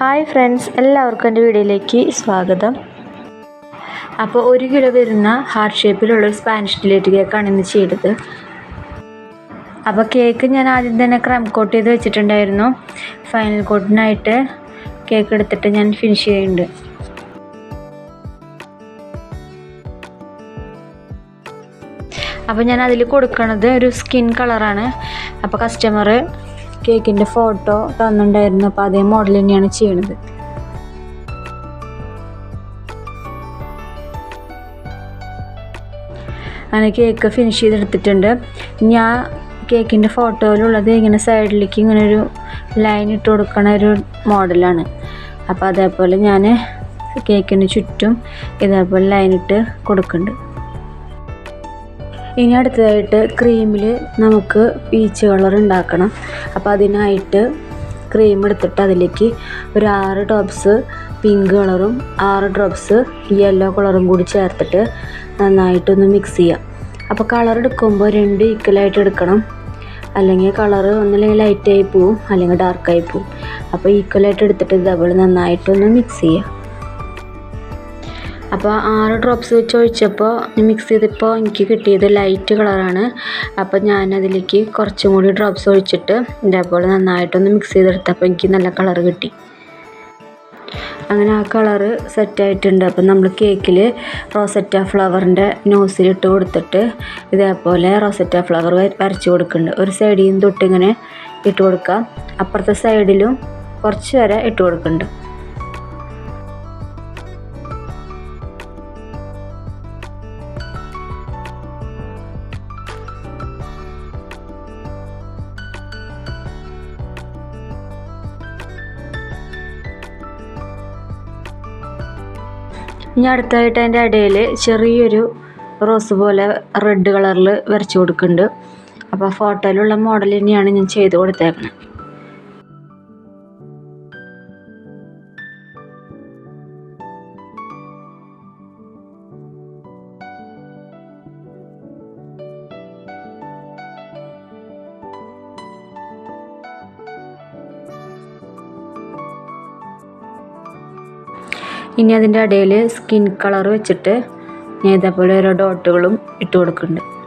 Hi friends എല്ലാവർക്കും എന്റെ വീഡിയോയിലേക്ക് സ്വാഗതം. അപ്പോൾ ഒരു കിലോ വരുന്ന ഹാർട്ട് ഷേപ്പിലുള്ള സ്പാനിഷ് ഡിലേറ്റ് കേക്കാണ് ഇന്ന് ചെയ്തത്. അപ്പോൾ കേക്ക് ഞാൻ ആദ്യം തന്നെ ക്രം കോട്ട് ചെയ്ത് വെച്ചിട്ടുണ്ടായിരുന്നു. ഫൈനൽ കോട്ടിനായിട്ട് കേക്ക് എടുത്തിട്ട് ഞാൻ ഫിനിഷ് ചെയ്യുന്നുണ്ട്. അപ്പോൾ ഞാൻ അതിൽ കൊടുക്കണത് ഒരു സ്കിൻ കളറാണ്. അപ്പോൾ കസ്റ്റമർ കേക്കിന്റെ ഫോട്ടോ തന്നിട്ടുണ്ടായിരുന്നു. അപ്പോൾ അതേ മോഡൽ തന്നെയാണ് ചെയ്യണത്. അങ്ങനെ കേക്ക് ഫിനിഷ് ചെയ്തെടുത്തിട്ടുണ്ട്. ഞാൻ കേക്കിന്റെ ഫോട്ടോയിലുള്ളത് ഇങ്ങനെ സൈഡിലേക്ക് ഇങ്ങനെ ഒരു ലൈൻ ഇട്ട് കൊടുക്കണ ഒരു മോഡലാണ് അപ്പോൾ അതേപോലെ ഞാൻ കേക്കിന് ചുറ്റും ഇതേപോലെ ലൈൻ ഇട്ട് കൊടുക്കുന്നുണ്ട്. ഇനി അടുത്തതായിട്ട് ക്രീമിൽ നമുക്ക് പീച്ച് കളർ ഉണ്ടാക്കണം. അപ്പോൾ അതിനായിട്ട് ക്രീം എടുത്തിട്ട് അതിലേക്ക് ഒരു ആറ് ഡ്രോപ്സ് പിങ്ക് കളറും ആറ് ഡ്രോപ്സ് യെല്ലോ കളറും കൂടി ചേർത്തിട്ട് നന്നായിട്ടൊന്ന് മിക്സ് ചെയ്യാം. അപ്പോൾ കളർ എടുക്കുമ്പോൾ രണ്ട് ഈക്വലായിട്ട് എടുക്കണം. അല്ലെങ്കിൽ കളർ ഒന്നില്ലെങ്കിൽ ലൈറ്റായി പോവും അല്ലെങ്കിൽ ഡാർക്കായി പോവും. അപ്പോൾ ഈക്വലായിട്ട് എടുത്തിട്ട് ഇതേപോലെ നന്നായിട്ടൊന്ന് മിക്സ് ചെയ്യുക അപ്പോൾ ആറ് ഡ്രോപ്സ് വെച്ച് ഒഴിച്ചപ്പോൾ മിക്സ് ചെയ്തപ്പോൾ എനിക്ക് കിട്ടിയത് ലൈറ്റ് കളറാണ് അപ്പോൾ ഞാൻ അതിലേക്ക് കുറച്ചും കൂടി ഡ്രോപ്സ് ഒഴിച്ചിട്ട് ഇതേപോലെ നന്നായിട്ടൊന്ന് മിക്സ് ചെയ്തെടുത്തപ്പോൾ എനിക്ക് നല്ല കളർ കിട്ടി. അങ്ങനെ ആ കളറ് സെറ്റായിട്ടുണ്ട് അപ്പം നമ്മൾ കേക്കിൽ റോസറ്റ ഫ്ലവറിന്റെ നോസിലിട്ട് കൊടുത്തിട്ട് ഇതേപോലെ റോസറ്റ ഫ്ലവർ വരച്ച് കൊടുക്കുന്നുണ്ട്. ഒരു സൈഡിൽ നിന്ന് തൊട്ടിങ്ങനെ ഇട്ട് കൊടുക്കുക അപ്പുറത്തെ സൈഡിലും കുറച്ച് വരെ ഇട്ട് കൊടുക്കുന്നുണ്ട്. ഇനി അടുത്തായിട്ട് അതിന്റെ ഇടയിൽ ചെറിയൊരു റോസ് പോലെ റെഡ് കളറിൽ വരച്ചു കൊടുക്കുന്നുണ്ട്. അപ്പോൾ ഫോട്ടോയിലുള്ള മോഡൽ തന്നെയാണ് ഞാൻ ചെയ്ത് കൊടുത്തേക്കുന്നത് ഇനി അതിന്റെ ഇടയിൽ സ്കിൻ കളർ വെച്ചിട്ട് ഞാൻ ഇതേപോലെ ഓരോ ഡോട്ടുകളും ഇട്ട് കൊടുക്കുന്നുണ്ട്.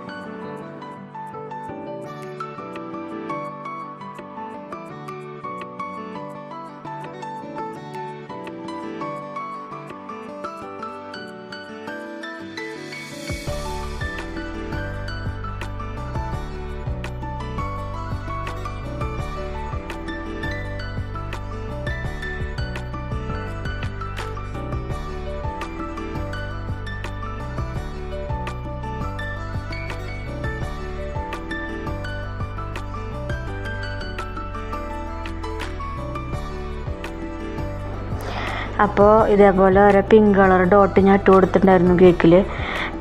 അപ്പോൾ ഇതേപോലെ ഓരോ പിങ്ക് കളർ ഡോട്ട് ഞാൻ ഇട്ട് കൊടുത്തിട്ടുണ്ടായിരുന്നു കേക്കിൽ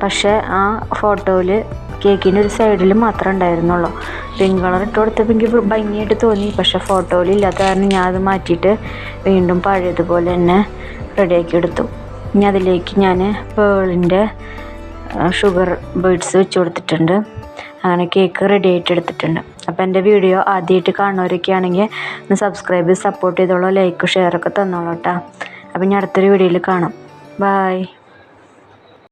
പക്ഷേ ആ ഫോട്ടോയിൽ കേക്കിന്റെ ഒരു സൈഡിൽ മാത്രമേ ഉണ്ടായിരുന്നുള്ളൂ. പിങ്ക് കളർ ഇട്ട് കൊടുത്തപ്പോൾ എനിക്ക് ഭംഗിയായിട്ട് തോന്നി. പക്ഷേ ഫോട്ടോയിൽ ഇല്ലാത്ത കാരണം ഞാൻ അത് മാറ്റിയിട്ട് വീണ്ടും പഴയതുപോലെ തന്നെ റെഡിയാക്കി എടുത്തു. ഇനി അതിലേക്ക് ഞാൻ പേളിന്റെ ഷുഗർ ബേഡ്സ് വെച്ച് കൊടുത്തിട്ടുണ്ട്. അങ്ങനെ കേക്ക് റെഡി ആയിട്ട് എടുത്തിട്ടുണ്ട്. അപ്പോൾ എന്റെ വീഡിയോ ആദ്യമായിട്ട് കാണുന്നവരൊക്കെ ആണെങ്കിൽ ഒന്ന് സബ്സ്ക്രൈബ് ചെയ്ത് സപ്പോർട്ട് ചെയ്തോളൂ ലൈക്ക് ഷെയർ ഒക്കെ തന്നോളൂ കേട്ടോ അപ്പോൾ ഞാൻ അടുത്തൊരു വീഡിയോയിൽ കാണാം. ബായ്